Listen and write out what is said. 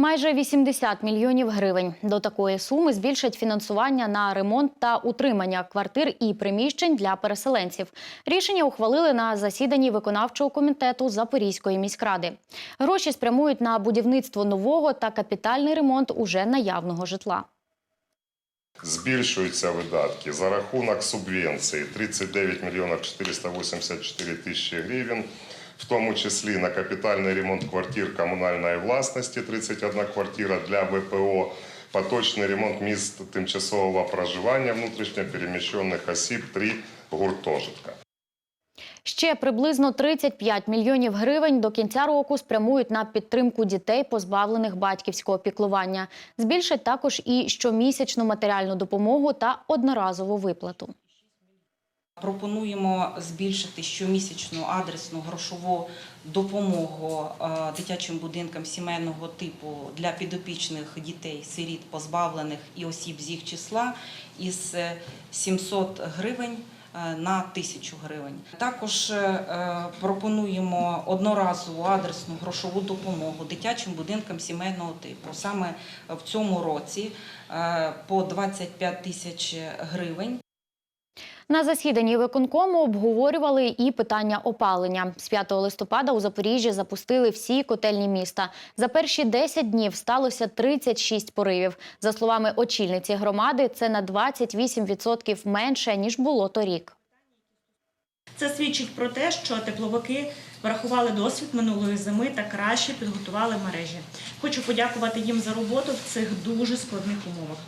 Майже 80 мільйонів гривень. До такої суми збільшать фінансування на ремонт та утримання квартир і приміщень для переселенців. Рішення ухвалили на засіданні виконавчого комітету Запорізької міськради. Гроші спрямують на будівництво нового та капітальний ремонт уже наявного житла. Збільшуються видатки за рахунок субвенції 39 мільйонів 484 тисячі гривень, в тому числі на капітальний ремонт квартир комунальної власності 31 квартира для ВПО, поточний ремонт місць тимчасового проживання внутрішньопереміщених осіб 3 гуртожитка. Ще приблизно 35 мільйонів гривень до кінця року спрямують на підтримку дітей, позбавлених батьківського піклування. Збільшать також і щомісячну матеріальну допомогу та одноразову виплату. Пропонуємо збільшити щомісячну адресну грошову допомогу е, дитячим будинкам сімейного типу для підопічних дітей, сиріт, позбавлених і осіб з їх числа із е, 700 гривень е, на 1000 гривень. Також е, пропонуємо одноразову адресну грошову допомогу дитячим будинкам сімейного типу. Саме в цьому році е, по 25 тисяч гривень. На засіданні виконкому обговорювали і питання опалення. З 5 листопада у Запоріжжі запустили всі котельні міста. За перші 10 днів сталося 36 поривів. За словами очільниці громади, це на 28% менше ніж було торік. Це свідчить про те, що тепловики врахували досвід минулої зими та краще підготували мережі. Хочу подякувати їм за роботу в цих дуже складних умовах.